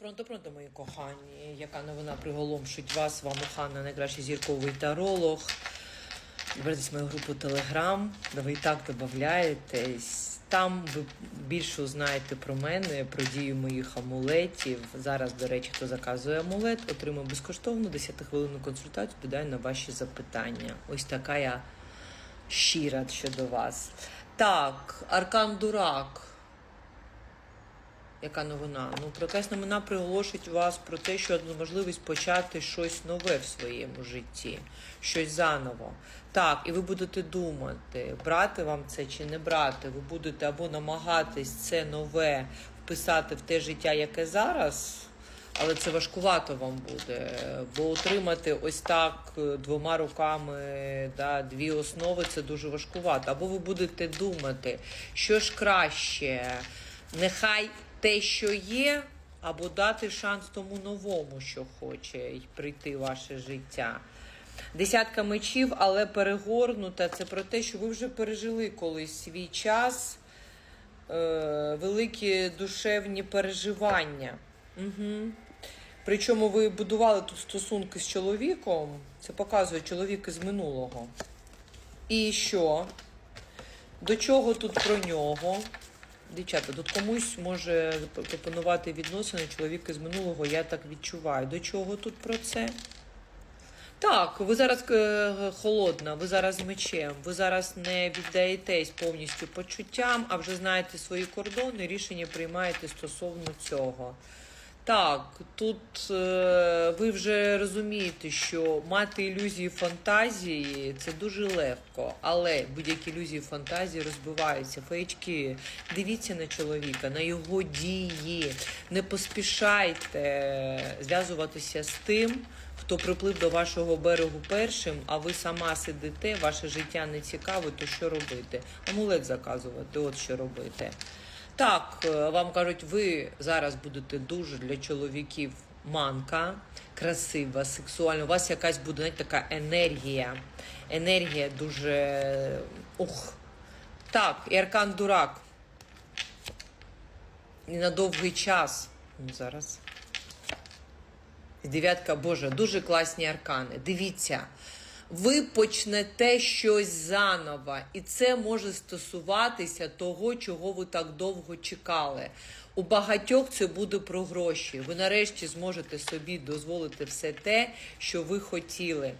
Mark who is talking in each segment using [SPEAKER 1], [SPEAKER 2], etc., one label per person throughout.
[SPEAKER 1] Пронто, пронто, мої кохані, яка новина приголомшить вас, вам Ханна, найкращий зірковий таролог. Беріть мою групу де ви і так додаєтесь. Там ви більше узнаєте про мене, про дію моїх амулетів. Зараз, до речі, хто заказує амулет, отримує безкоштовну 10-хвилинну консультацію, відповідаю на ваші запитання. Ось така я щира щодо вас. Так, Аркан Дурак. Яка новина? Ну, якась новина приголошить вас про те, що можливість почати щось нове в своєму житті, щось заново. Так, і ви будете думати, брати вам це чи не брати. Ви будете або намагатись це нове вписати в те життя, яке зараз. Але це важкувато вам буде, бо отримати ось так е, двома руками да, дві основи це дуже важкувато. Або ви будете думати, що ж краще, нехай те, що є, або дати шанс тому новому, що хоче прийти в ваше життя. Десятка мечів, але перегорнута. Це про те, що ви вже пережили колись свій час, е, великі душевні переживання. Угу. Причому ви будували тут стосунки з чоловіком, це показує чоловік із минулого. І що? До чого тут про нього? Дівчата, тут комусь може пропонувати відносини чоловіка з минулого, я так відчуваю. До чого тут про це? Так, ви зараз е, холодна, ви зараз мечем, ви зараз не віддаєтесь повністю почуттям, а вже знаєте свої кордони, рішення приймаєте стосовно цього. Так, тут е, ви вже розумієте, що мати ілюзії фантазії це дуже легко, але будь-які ілюзії фантазії розбиваються. Феєчки, дивіться на чоловіка, на його дії. Не поспішайте зв'язуватися з тим, хто приплив до вашого берегу першим, а ви сама сидите, ваше життя не цікаве, то що робити? Амулет заказувати, от що робити. Так, е, вам кажуть, ви зараз будете дуже для чоловіків манка, красива, сексуальна. У вас якась буде знаєте, така енергія. Енергія дуже. Ух. Так, і аркан дурак. І на довгий час. Ну, Зараз. Дев'ятка, Боже, дуже класні аркани. Дивіться, ви почнете щось заново, і це може стосуватися того, чого ви так довго чекали. У багатьох це буде про гроші. Ви нарешті зможете собі дозволити все те, що ви хотіли.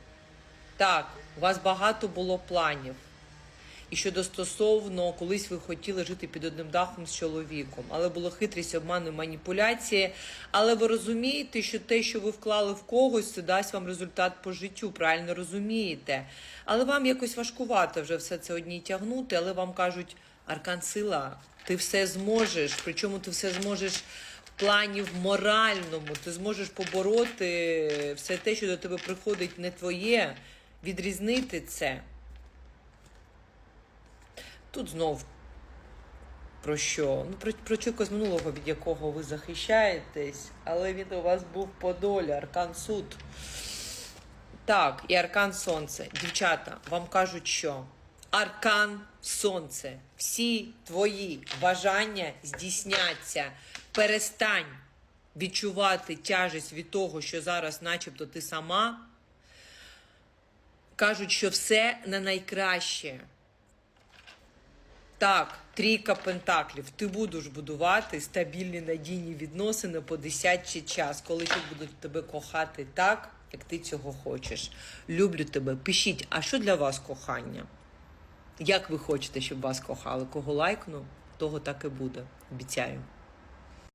[SPEAKER 1] Так, у вас багато було планів. І щодо стосовно, колись ви хотіли жити під одним дахом з чоловіком, але було хитрість, обмани, маніпуляції. Але ви розумієте, що те, що ви вклали в когось, це дасть вам результат по життю, правильно розумієте. Але вам якось важкувато вже все це одній тягнути, але вам кажуть, Аркан сила, ти все зможеш, причому ти все зможеш. Плані в моральному ти зможеш побороти все те, що до тебе приходить не твоє, відрізнити це. Тут знов про що? Ну, про, про чоловіка з минулого, від якого ви захищаєтесь, але він у вас був по долі, аркан суд. Так, і аркан сонце. Дівчата, вам кажуть, що аркан сонце. Всі твої бажання здійсняться. Перестань відчувати тяжесть від того, що зараз, начебто, ти сама. Кажуть, що все на найкраще. Так, трійка пентаклів. Ти будеш будувати стабільні надійні відносини по десятчий час, коли ти будуть тебе кохати так, як ти цього хочеш. Люблю тебе. Пишіть, а що для вас кохання? Як ви хочете, щоб вас кохали? Кого лайкну, того так і буде. Обіцяю.